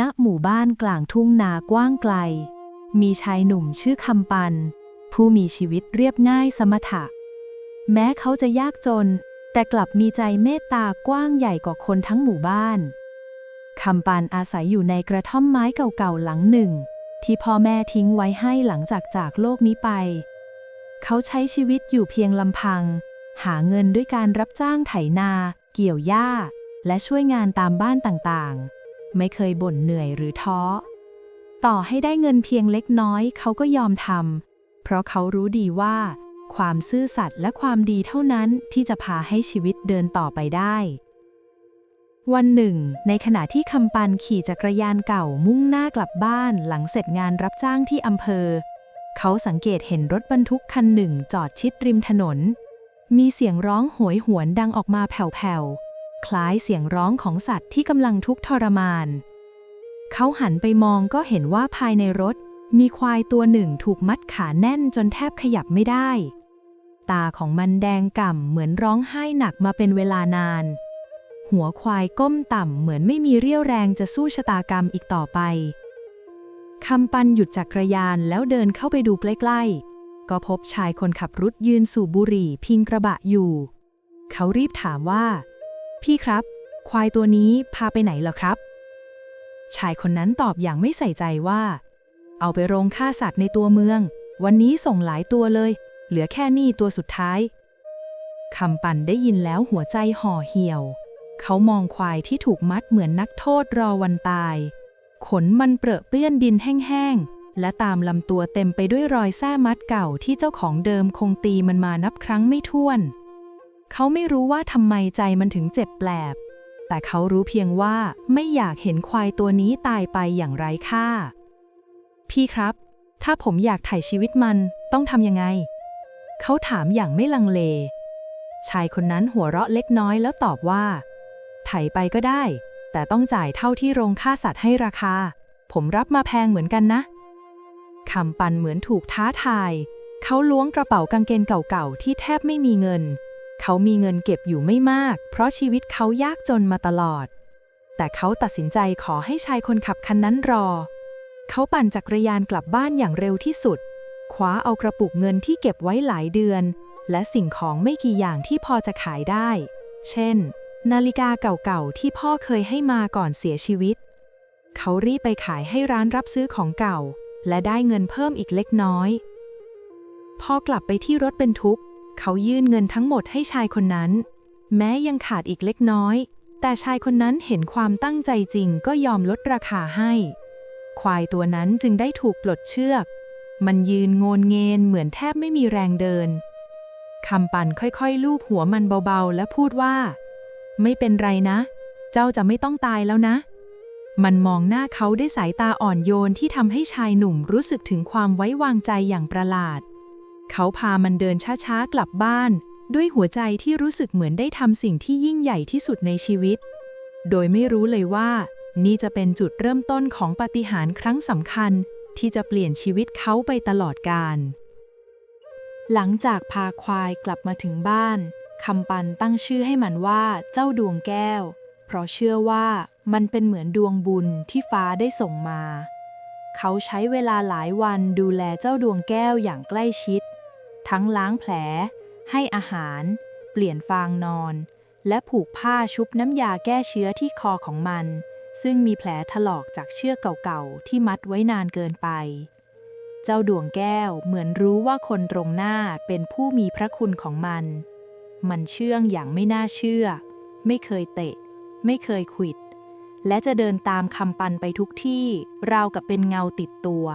ณหมู่บ้านกลางทุ่งนากว้างไกล มีชายหนุ่มชื่อคำปัน ผู้มีชีวิตเรียบง่ายสมถะ แม้เขาจะยากจน แต่กลับมีใจเมตตากว้างใหญ่กว่าคนทั้งหมู่บ้านคำปันอาศัยอยู่ในกระท่อมไม้เก่าๆหลังหนึ่ง ที่พ่อแม่ทิ้งไว้ให้หลังจากจากโลกนี้ไป เขาใช้ชีวิตอยู่เพียงลำพัง หาเงินด้วยการรับจ้างไถนา เกี่ยวหญ้า และช่วยงานตามบ้านต่างๆ ไม่เคยบ่นเหนื่อยหรือท้อ ต่อให้ได้เงินเพียงเล็กน้อยเขาก็ยอมทำเพราะเขารู้ดีว่า ความซื่อสัตย์และความดีเท่านั้นที่จะพาให้ชีวิตเดินต่อไปได้ วันหนึ่ง ในขณะที่คำปันขี่จักรยานเก่ามุ่งหน้ากลับบ้านหลังเสร็จงานรับจ้างที่อำเภอ เขาสังเกตเห็นรถบรรทุกคันหนึ่งจอดชิดริมถนน มีเสียงร้องโหยหวนดังออกมาแผ่วๆ คล้ายเสียงร้องของสัตว์ที่กำลังทุกข์ทรมาน เขาหันไปมองก็เห็นว่าภายในรถ มีควายตัวหนึ่งถูกมัดขาแน่นจนแทบขยับไม่ได้ ตาของมันแดงก่ำเหมือนร้องไห้หนักมาเป็นเวลานาน หัวควายก้มต่ำเหมือนไม่มีเรี่ยวแรงจะสู้ชะตากรรมอีกต่อไปคำปันหยุดจักรยานแล้วเดินเข้าไปดูใกล้ๆ ก็พบชายคนขับรถยืนสูบบุหรี่พิงกระบะอยู่ เขารีบถามว่า พี่ครับ ควายตัวนี้พาไปไหนเหรอครับ ชายคนนั้นตอบอย่างไม่ใส่ใจว่า เอาไปโรงฆ่าสัตว์ในตัวเมือง วันนี้ส่งหลายตัวเลย เหลือแค่นี่ตัวสุดท้ายคำปั่นได้ยินแล้วหัวใจห่อเหี่ยว เขามองควายที่ถูกมัดเหมือนนักโทษรอวันตาย ขนมันเปรอะเปื้อนดินแห้งๆ และตามลำตัวเต็มไปด้วยรอยแส้มัดเก่าที่เจ้าของเดิมคงตีมันมานับครั้งไม่ถ้วน เขาไม่รู้ว่าทำไมใจมันถึงเจ็บแปลบ แต่เขารู้เพียงว่าไม่อยากเห็นควายตัวนี้ตายไปอย่างไร้ค่า พี่ครับ ถ้าผมอยากถ่ายชีวิตมันต้องทำยังไง เขาถามอย่างไม่ลังเล ชายคนนั้นหัวเราะเล็กน้อยแล้วตอบว่าไถไปก็ได้ แต่ต้องจ่ายเท่าที่โรงฆ่าสัตว์ให้ราคา ผมรับมาแพงเหมือนกันนะคำปันเหมือนถูกท้าทาย เขาล้วงกระเป๋ากางเกงเก่าๆที่แทบไม่มีเงิน เขามีเงินเก็บอยู่ไม่มาก เพราะชีวิตเขายากจนมาตลอด แต่เขาตัดสินใจขอให้ชายคนขับคันนั้นรอ เขาปั่นจักรยานกลับบ้านอย่างเร็วที่สุดคว้าเอากระปุกเงินที่เก็บไว้หลายเดือน และสิ่งของไม่กี่อย่างที่พอจะขายได้ เช่น นาฬิกาเก่าๆที่พ่อเคยให้มาก่อนเสียชีวิต เขารีบไปขายให้ร้านรับซื้อของเก่า และได้เงินเพิ่มอีกเล็กน้อย พอกลับไปที่รถเป็นทุกข์ เขายื่นเงินทั้งหมดให้ชายคนนั้น แม้ยังขาดอีกเล็กน้อย แต่ชายคนนั้นเห็นความตั้งใจจริงก็ยอมลดราคาให้ ควายตัวนั้นจึงได้ถูกปลดเชือก มันยืนโงนเงนเหมือนแทบไม่มีแรงเดินคำปั่นค่อยๆ ลูบหัวมันเบาๆ และพูดว่า ไม่เป็นไรนะ เจ้าจะไม่ต้องตายแล้วนะ มันมองหน้าเขาด้วยสายตาอ่อนโยนที่ทำให้ชายหนุ่มรู้สึกถึงความไว้วางใจอย่างประหลาด เขาพามันเดินช้าๆ กลับบ้าน ด้วยหัวใจที่รู้สึกเหมือนได้ทำสิ่งที่ยิ่งใหญ่ที่สุดในชีวิต โดยไม่รู้เลยว่า นี่จะเป็นจุดเริ่มต้นของปาฏิหาริย์ครั้งสำคัญ ที่จะเปลี่ยนชีวิตเขาไปตลอดกาลหลังจากพาควายกลับมาถึงบ้านคำปันตั้งชื่อให้มันว่าเจ้าดวงแก้ว เพราะเชื่อว่ามันเป็นเหมือนดวงบุญที่ฟ้าได้ส่งมา เขาใช้เวลาหลายวันดูแลเจ้าดวงแก้วอย่างใกล้ชิด ทั้งล้างแผล ให้อาหาร เปลี่ยนฟางนอน และผูกผ้าชุบน้ำยาแก้เชื้อที่คอของมัน ซึ่งมีแผลถลอกจากเชือกเก่าๆ ที่มัดไว้นานเกินไป เจ้าดวงแก้วเหมือนรู้ว่าคนตรงหน้าเป็นผู้มีพระคุณของมัน มันเชื่องอย่างไม่น่าเชื่อ ไม่เคยเตะ ไม่เคยขวิด และจะเดินตามคำปันไปทุกที่ ราวกับเป็นเงาติดตัว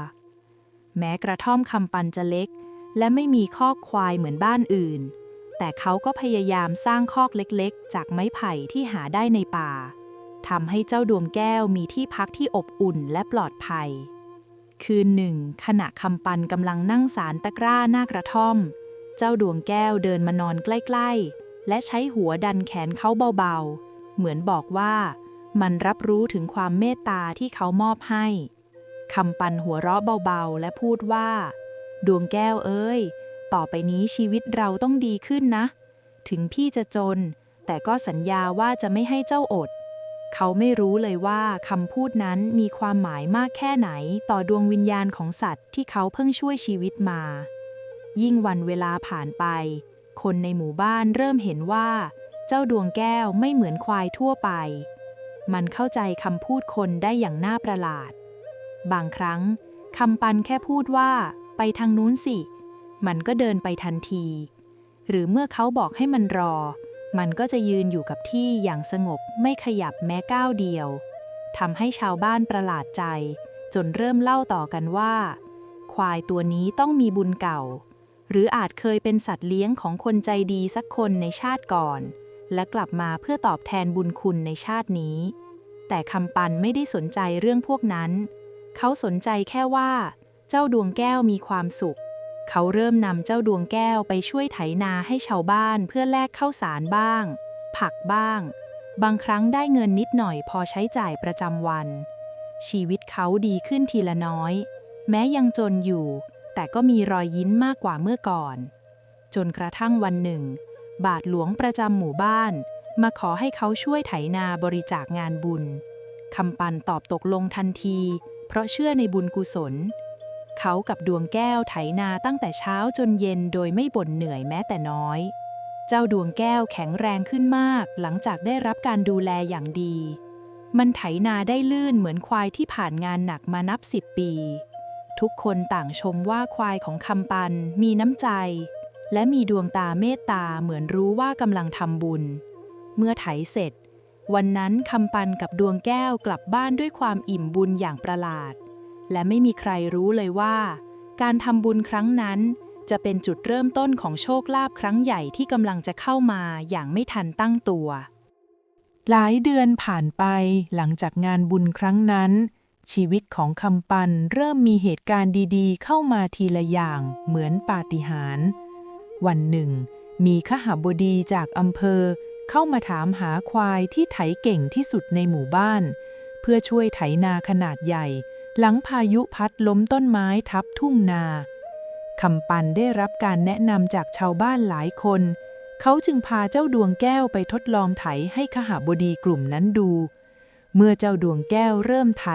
แม้กระท่อมคำปันจะเล็ก และไม่มีคอกควายเหมือนบ้านอื่น แต่เขาก็พยายามสร้างคอกเล็กๆ จากไม้ไผ่ที่หาได้ในป่าทำให้เจ้าดวงแก้วมีที่พักที่อบอุ่นและปลอดภัย คืนหนึ่ง ขณะคำปันกำลังนั่งสารตะกร้าหน้ากระท่อม เจ้าดวงแก้วเดินมานอนใกล้ๆ และใช้หัวดันแขนเขาเบาๆ เหมือนบอกว่า มันรับรู้ถึงความเมตตาที่เขามอบให้คำปันหัวเราะเบาๆ และพูดว่า ดวงแก้วเอ้ย ต่อไปนี้ชีวิตเราต้องดีขึ้นนะ ถึงพี่จะจน แต่ก็สัญญาว่าจะไม่ให้เจ้าอด เขาไม่รู้เลยว่าคำพูดนั้นมีความหมายมากแค่ไหนต่อดวงวิญญาณของสัตว์ที่เขาเพิ่งช่วยชีวิตมา ยิ่งวันเวลาผ่านไป คนในหมู่บ้านเริ่มเห็นว่า เจ้าดวงแก้วไม่เหมือนควายทั่วไป มันเข้าใจคำพูดคนได้อย่างน่าประหลาด บางครั้งคำปันแค่พูดว่า ไปทางนู้นสิ มันก็เดินไปทันที หรือเมื่อเขาบอกให้มันรอ มันก็จะยืนอยู่กับที่อย่างสงบไม่ขยับแม้ก้าวเดียวทำให้ชาวบ้านประหลาดใจ จนเริ่มเล่าต่อกันว่า ควายตัวนี้ต้องมีบุญเก่า หรืออาจเคยเป็นสัตว์เลี้ยงของคนใจดีสักคนในชาติก่อน และกลับมาเพื่อตอบแทนบุญคุณในชาตินี้ แต่คำปันไม่ได้สนใจเรื่องพวกนั้น เขาสนใจแค่ว่า เจ้าดวงแก้วมีความสุข เขาเริ่มนำเจ้าดวงแก้วไปช่วยไถนาให้ชาวบ้านเพื่อแลกข้าวสารบ้าง ผักบ้าง บางครั้งได้เงินนิดหน่อยพอใช้จ่ายประจำวัน ชีวิตเขาดีขึ้นทีละน้อย แม้ยังจนอยู่ แต่ก็มีรอยยิ้มมากกว่าเมื่อก่อน จนกระทั่งวันหนึ่ง บาทหลวงประจำหมู่บ้าน มาขอให้เขาช่วยไถนาบริจาคงานบุญคำปันตอบตกลงทันที เพราะเชื่อในบุญกุศล เขากับดวงแก้วไถนาตั้งแต่เช้าจนเย็นโดยไม่บ่นเหนื่อยแม้แต่น้อย เจ้าดวงแก้วแข็งแรงขึ้นมาก หลังจากได้รับการดูแลอย่างดี มันไถนาได้ลื่นเหมือนควายที่ผ่านงานหนักมานับสิบปี ทุกคนต่างชมว่าควายของคำปันมีน้ำใจ และมีดวงตาเมตตาเหมือนรู้ว่ากำลังทำบุญ เมื่อไถเสร็จ วันนั้นคำปันกับดวงแก้วกลับบ้านด้วยความอิ่มบุญอย่างประหลาด และไม่มีใครรู้เลยว่า การทำบุญครั้งนั้นจะเป็นจุดเริ่มต้นของโชคลาภครั้งใหญ่ที่กำลังจะเข้ามาอย่างไม่ทันตั้งตัว หลายเดือนผ่านไปหลังจากงานบุญครั้งนั้น ชีวิตของคำปันเริ่มมีเหตุการณ์ดีๆ เข้ามาทีละอย่างเหมือนปาฏิหาริย์วันหนึ่ง มีขหบดีจากอำเภอ เข้ามาถามหาควายที่ไถเก่งที่สุดในหมู่บ้าน เพื่อช่วยไถนาขนาดใหญ่ หลังพายุพัดล้มต้นไม้ทับทุ่งนาคำปันได้รับการแนะนำจากชาวบ้านหลายคน เขาจึงพาเจ้าดวงแก้วไปทดลองไถให้ขหบดีกลุ่มนั้นดู เมื่อเจ้าดวงแก้วเริ่มไถ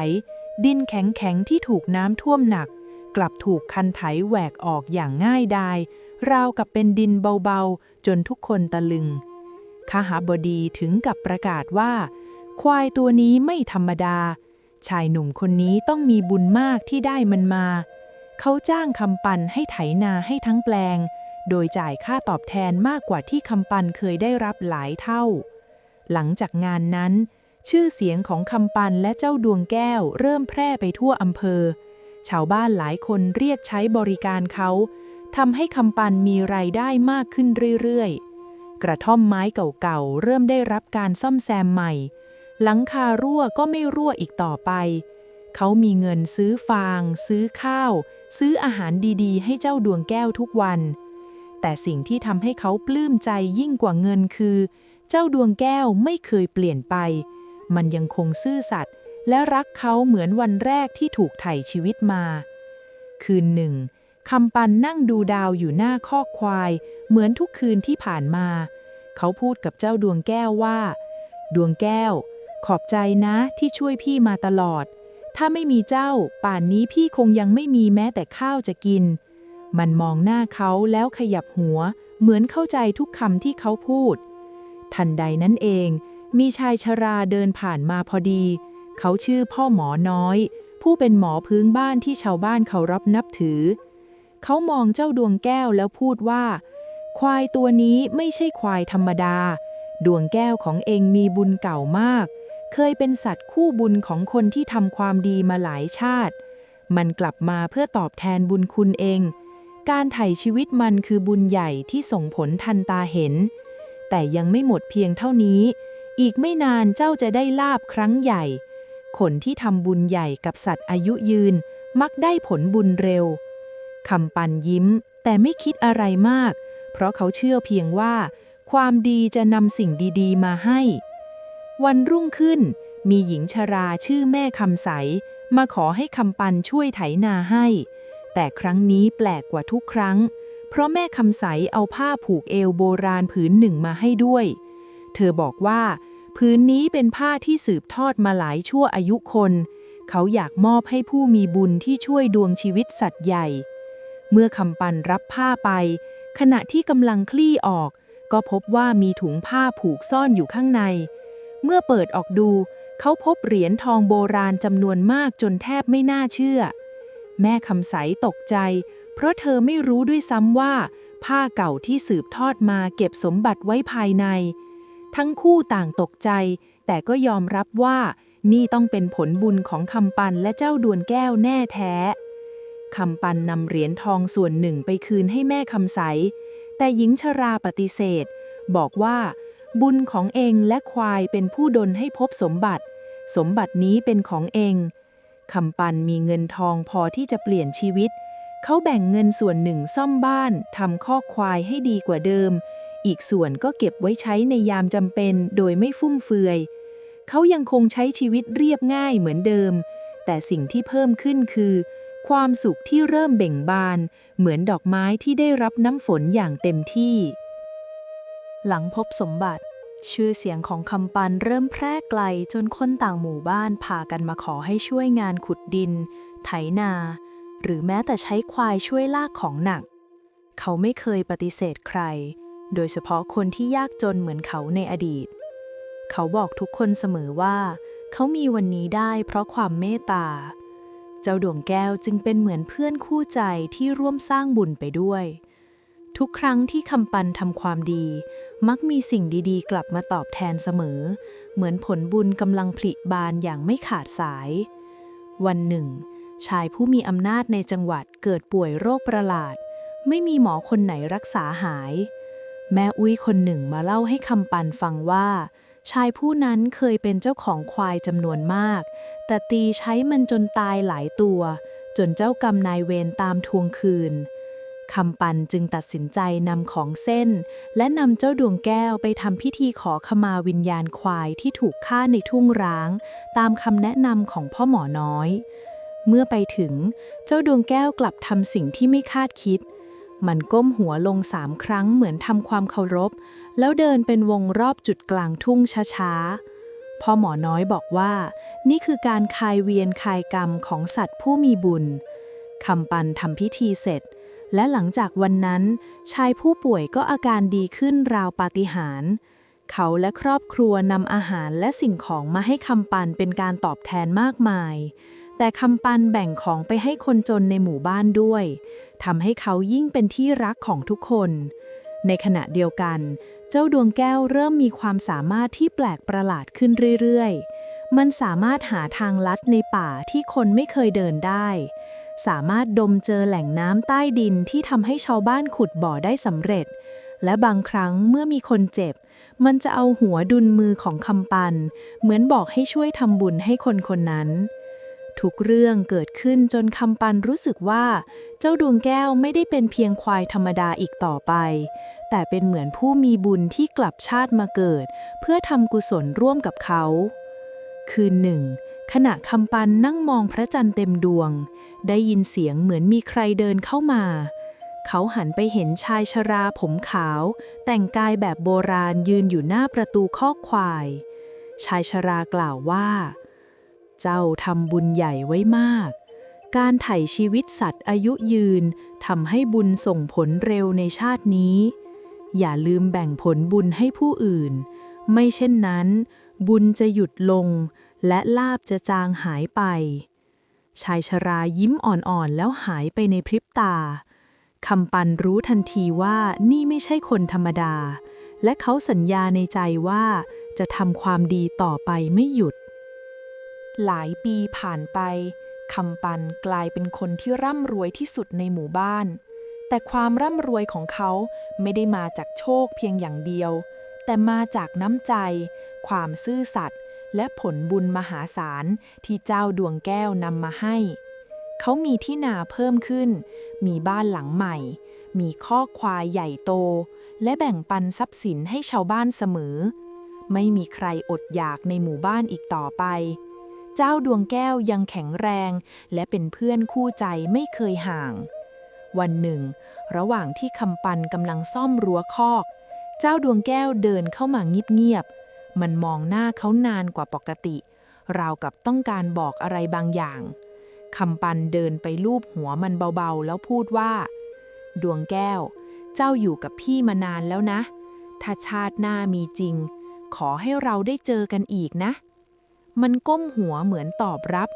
ดินแข็งๆที่ถูกน้ำท่วมหนัก กลับถูกคันไถแหวกออกอย่างง่ายดาย ราวกับเป็นดินเบาๆ จนทุกคนตะลึงขหบดีถึงกับประกาศว่า ควายตัวนี้ไม่ธรรมดา ชายหนุ่มคนนี้ต้องมีบุญมากที่ได้มันมา เขาจ้างคำปันให้ไถนาให้ทั้งแปลง โดยจ่ายค่าตอบแทนมากกว่าที่คำปันเคยได้รับหลายเท่า หลังจากงานนั้น ชื่อเสียงของคำปันและเจ้าดวงแก้วเริ่มแพร่ไปทั่วอำเภอ ชาวบ้านหลายคนเรียกใช้บริการเขาทำให้คำปันมีรายได้มากขึ้นเรื่อยๆ กระท่อมไม้เก่าๆ เริ่มได้รับการซ่อมแซมใหม่ หลังคารั่วก็ไม่รั่วอีกต่อไป เขามีเงินซื้อฟาง ซื้อข้าว ซื้ออาหารดีๆ ให้เจ้าดวงแก้วทุกวัน แต่สิ่งที่ทำให้เขาปลื้มใจยิ่งกว่าเงินคือ เจ้าดวงแก้วไม่เคยเปลี่ยนไป มันยังคงซื่อสัตย์และรักเขาเหมือนวันแรกที่ถูกไถ่ชีวิตมา คืนหนึ่งคำปันนั่งดูดาวอยู่หน้าคอกควาย เหมือนทุกคืนที่ผ่านมา เขาพูดกับเจ้าดวงแก้วว่า ดวงแก้ว ขอบใจนะที่ช่วยพี่มาตลอด ถ้าไม่มีเจ้า ป่านนี้พี่คงยังไม่มีแม้แต่ข้าวจะกิน มันมองหน้าเขาแล้วขยับหัว เหมือนเข้าใจทุกคำที่เขาพูด ทันใดนั้นเอง มีชายชราเดินผ่านมาพอดี เขาชื่อพ่อหมอน้อย ผู้เป็นหมอพื้นบ้านที่ชาวบ้านเคารพนับถือ เขามองเจ้าดวงแก้วแล้วพูดว่า ควายตัวนี้ไม่ใช่ควายธรรมดาดวงแก้วของเองมีบุญเก่ามาก เคยเป็นสัตว์คู่บุญของคนที่ทำความดีมาหลายชาติ มันกลับมาเพื่อตอบแทนบุญคุณเอง การไถ่ชีวิตมันคือบุญใหญ่ที่ส่งผลทันตาเห็น แต่ยังไม่หมดเพียงเท่านี้ อีกไม่นานเจ้าจะได้ลาบครั้งใหญ่ คนที่ทำบุญใหญ่กับสัตว์อายุยืน มักได้ผลบุญเร็วคำปันยิ้ม แต่ไม่คิดอะไรมาก เพราะเขาเชื่อเพียงว่า ความดีจะนำสิ่งดี ๆ มาให้ วันรุ่งขึ้น มีหญิงชราชื่อแม่คำใส มาขอให้คำปันช่วยไถนาให้ แต่ครั้งนี้แปลกกว่าทุกครั้ง เพราะแม่คำใสเอาผ้าผูกเอวโบราณผืนหนึ่งมาให้ด้วย เธอบอกว่าพื้นนี้เป็นผ้าที่สืบทอดมาหลายชั่วอายุคน เขาอยากมอบให้ผู้มีบุญที่ช่วยดวงชีวิตสัตว์ใหญ่ เมื่อคำปันรับผ้าไป ขณะที่กำลังคลี่ออก ก็พบว่ามีถุงผ้าผูกซ่อนอยู่ข้างใน เมื่อเปิดออกดู เขาพบเหรียญทองโบราณจำนวนมากจนแทบไม่น่าเชื่อ แม่คำใสตกใจ เพราะเธอไม่รู้ด้วยซ้ำว่า ผ้าเก่าที่สืบทอดมาเก็บสมบัติไว้ภายใน ทั้งคู่ต่างตกใจ แต่ก็ยอมรับว่านี่ต้องเป็นผลบุญของคำปันและเจ้าดวนแก้วแน่แท้ คำปันนำเหรียญทองส่วนหนึ่งไปคืนให้แม่คำใส แต่หญิงชราปฏิเสธ บอกว่า บุญของเองและควายเป็นผู้ดลให้พบสมบัติ สมบัตินี้เป็นของเองคำปันมีเงินทองพอที่จะเปลี่ยนชีวิต เขาแบ่งเงินส่วนหนึ่งซ่อมบ้านทำข้อควายให้ดีกว่าเดิม อีกส่วนก็เก็บไว้ใช้ในยามจำเป็นโดยไม่ฟุ่มเฟือย เขายังคงใช้ชีวิตเรียบง่ายเหมือนเดิม แต่สิ่งที่เพิ่มขึ้นคือ ความสุขที่เริ่มเบ่งบาน เหมือนดอกไม้ที่ได้รับน้ำฝนอย่างเต็มที่ หลังพบสมบัติ ชื่อเสียงของคำปันเริ่มแพร่ไกลจนคนต่างหมู่บ้านพากันมาขอให้ช่วยงานขุดดิน ไถนา หรือแม้แต่ใช้ควายช่วยลากของหนัก เขาไม่เคยปฏิเสธใคร โดยเฉพาะคนที่ยากจนเหมือนเขาในอดีต เขาบอกทุกคนเสมอว่า เขามีวันนี้ได้เพราะความเมตตา เจ้าดวงแก้วจึงเป็นเหมือนเพื่อนคู่ใจที่ร่วมสร้างบุญไปด้วย ทุกครั้งที่คำปันทำความดี มักมีสิ่งดีๆ กลับมาตอบแทนเสมอ เหมือนผลบุญกำลังผลิบานอย่างไม่ขาดสาย วันหนึ่ง ชายผู้มีอำนาจในจังหวัดเกิดป่วยโรคประหลาด ไม่มีหมอคนไหนรักษาหาย แม่อุ้ยคนหนึ่งมาเล่าให้คำปันฟังว่า ชายผู้นั้นเคยเป็นเจ้าของควายจำนวนมาก แต่ตีใช้มันจนตายหลายตัว จนเจ้ากรรมนายเวรตามทวงคืน คำปันจึงตัดสินใจนำของเส้น และนำเจ้าดวงแก้วไปทำพิธีขอขมาวิญญาณควายที่ถูกฆ่าในทุ่งร้าง ตามคำแนะนำของพ่อหมอน้อย เมื่อไปถึงเจ้าดวงแก้วกลับทำสิ่งที่ไม่คาดคิด มันก้มหัวลงสามครั้งเหมือนทำความเคารพ แล้วเดินเป็นวงรอบจุดกลางทุ่งช้าๆพ่อหมอน้อยบอกว่า นี่คือการคายเวียนคายกรรมของสัตว์ผู้มีบุญคำปันทำพิธีเสร็จ และหลังจากวันนั้น ชายผู้ป่วยก็อาการดีขึ้นราวปาฏิหาริย์เขาและครอบครัวนำอาหารและสิ่งของมาให้คำปันเป็นการตอบแทนมากมาย แต่คำปันแบ่งของไปให้คนจนในหมู่บ้านด้วยทำให้เขายิ่งเป็นที่รักของทุกคน ในขณะเดียวกัน เจ้าดวงแก้วเริ่มมีความสามารถที่แปลกประหลาดขึ้นเรื่อยๆ มันสามารถหาทางลัดในป่าที่คนไม่เคยเดินได้ สามารถดมเจอแหล่งน้ำใต้ดินที่ทำให้ชาวบ้านขุดบ่อได้สำเร็จ และบางครั้งเมื่อมีคนเจ็บ มันจะเอาหัวดุลมือของคำปัน เหมือนบอกให้ช่วยทำบุญให้คนคนนั้น ทุกเรื่องเกิดขึ้นจนคำปันรู้สึกว่า เจ้าดวงแก้วไม่ได้เป็นเพียงควายธรรมดาอีกต่อไป แต่เป็นเหมือนผู้มีบุญที่กลับชาติมาเกิด เพื่อทำกุศลร่วมกับเขา คืนหนึ่ง ขณะคำปันนั่งมองพระจันทร์เต็มดวง ได้ยินเสียงเหมือนมีใครเดินเข้ามา เขาหันไปเห็นชายชราผมขาว แต่งกายแบบโบราณยืนอยู่หน้าประตูคอกควาย ชายชรากล่าวว่า เจ้าทำบุญใหญ่ไว้มาก การไถ่ชีวิตสัตว์อายุยืนทำให้บุญส่งผลเร็วในชาตินี้ อย่าลืมแบ่งผลบุญให้ผู้อื่น ไม่เช่นนั้น บุญจะหยุดลง และลาบจะจางหายไป ชายชรายิ้มอ่อนๆ แล้วหายไปในพริบตา คำปันรู้ทันทีว่านี่ไม่ใช่คนธรรมดา และเขาสัญญาในใจว่าจะทำความดีต่อไปไม่หยุด หลายปีผ่านไป คำปันกลายเป็นคนที่ร่ำรวยที่สุดในหมู่บ้าน แต่ความร่ำรวยของเขาไม่ได้มาจากโชคเพียงอย่างเดียว แต่มาจากน้ำใจ ความซื่อสัตย์ และผลบุญมหาศาลที่เจ้าดวงแก้วนำมาให้ เขามีที่นาเพิ่มขึ้น มีบ้านหลังใหม่ มีข้อควายใหญ่โต และแบ่งปันทรัพย์สินให้ชาวบ้านเสมอ ไม่มีใครอดอยากในหมู่บ้านอีกต่อไป เจ้าดวงแก้วยังแข็งแรง และเป็นเพื่อนคู่ใจไม่เคยห่าง วันหนึ่ง ระหว่างที่คำปันกำลังซ่อมรั้วคอก เจ้าดวงแก้วเดินเข้ามาเงียบๆ มันมองหน้าเขานานกว่าปกติ ราวกับต้องการบอกอะไรบางอย่างคำปันเดินไปลูบหัวมันเบาๆ แล้วพูดว่า ดวงแก้ว เจ้าอยู่กับพี่มานานแล้วนะ ถ้าชาติหน้ามีจริง ขอให้เราได้เจอกันอีกนะ มันก้มหัวเหมือนตอบรับ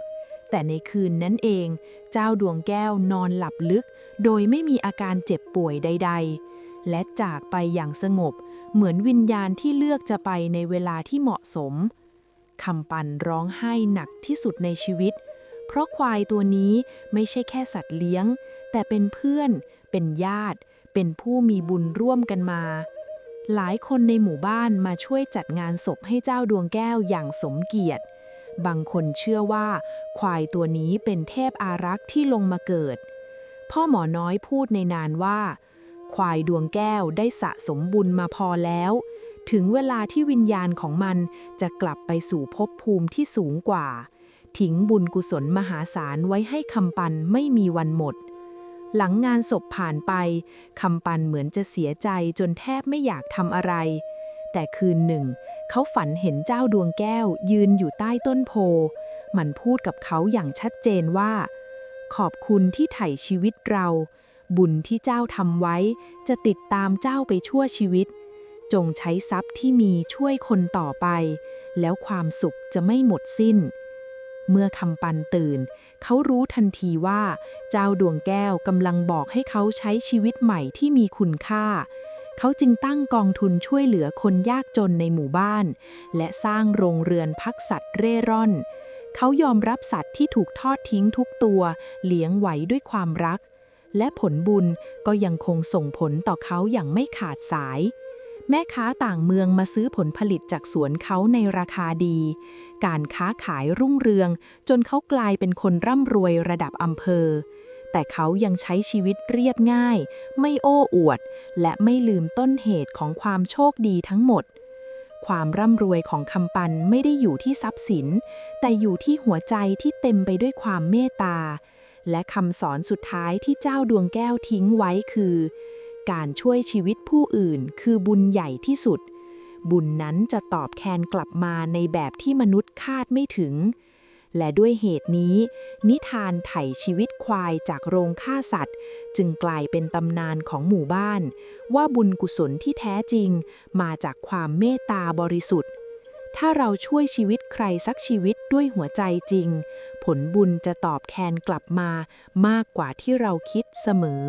แต่ในคืนนั้นเอง เจ้าดวงแก้วนอนหลับลึก โดยไม่มีอาการเจ็บป่วยใด ๆ และจากไปอย่างสงบ เหมือนวิญญาณที่เลือกจะไปในเวลาที่เหมาะสมคำปันร้องไห้หนักที่สุดในชีวิต เพราะควายตัวนี้ไม่ใช่แค่สัตว์เลี้ยง แต่เป็นเพื่อน เป็นญาติ เป็นผู้มีบุญร่วมกันมา หลายคนในหมู่บ้านมาช่วยจัดงานศพให้เจ้าดวงแก้วอย่างสมเกียรติ บางคนเชื่อว่า ควายตัวนี้เป็นเทพอารักษ์ที่ลงมาเกิด พ่อหมอน้อยพูดในนานว่า ควายดวงแก้วได้สะสมบุญมาพอแล้ว ถึงเวลาที่วิญญาณของมันจะกลับไปสู่ภพภูมิที่สูงกว่า ทิ้งบุญกุศลมหาศาลไว้ให้คำปันไม่มีวันหมด หลังงานศพผ่านไปคำปันเหมือนจะเสียใจจนแทบไม่อยากทำอะไร แต่คืนหนึ่ง เขาฝันเห็นเจ้าดวงแก้วยืนอยู่ใต้ต้นโพ มันพูดกับเขาอย่างชัดเจนว่า ขอบคุณที่ไถ่ชีวิตเรา บุญที่เจ้าทำไว้ จะติดตามเจ้าไปชั่วชีวิต จงใช้ทรัพย์ที่มีช่วยคนต่อไป แล้วความสุขจะไม่หมดสิ้น เมื่อคำปันตื่น เขารู้ทันทีว่า เจ้าดวงแก้วกำลังบอกให้เขาใช้ชีวิตใหม่ที่มีคุณค่า เขาจึงตั้งกองทุนช่วยเหลือคนยากจนในหมู่บ้าน และสร้างโรงเรือนพักสัตว์เร่ร่อนเขายอมรับสัตว์ที่ถูกทอดทิ้งทุกตัว เลี้ยงไว้ด้วยความรัก และผลบุญก็ยังคงส่งผลต่อเขาอย่างไม่ขาดสาย แม่ค้าต่างเมืองมาซื้อผลผลิตจากสวนเขาในราคาดี การค้าขายรุ่งเรือง จนเขากลายเป็นคนร่ำรวยระดับอำเภอ แต่เขายังใช้ชีวิตเรียบง่าย ไม่โอ้อวด และไม่ลืมต้นเหตุของความโชคดีทั้งหมดความร่ำรวยของคำปันไม่ได้อยู่ที่ทรัพย์สิน แต่อยู่ที่หัวใจที่เต็มไปด้วยความเมตตา และคำสอนสุดท้ายที่เจ้าดวงแก้วทิ้งไว้คือ การช่วยชีวิตผู้อื่นคือบุญใหญ่ที่สุด บุญนั้นจะตอบแทนกลับมาในแบบที่มนุษย์คาดไม่ถึง และด้วยเหตุนี้ นิทานไถ่ชีวิตควายจากโรงฆ่าสัตว์ จึงกลายเป็นตำนานของหมู่บ้าน ว่าบุญกุศลที่แท้จริง มาจากความเมตตาบริสุทธิ์ถ้าเราช่วยชีวิตใครสักชีวิตด้วยหัวใจจริง ผลบุญจะตอบแทนกลับมามากกว่าที่เราคิดเสมอ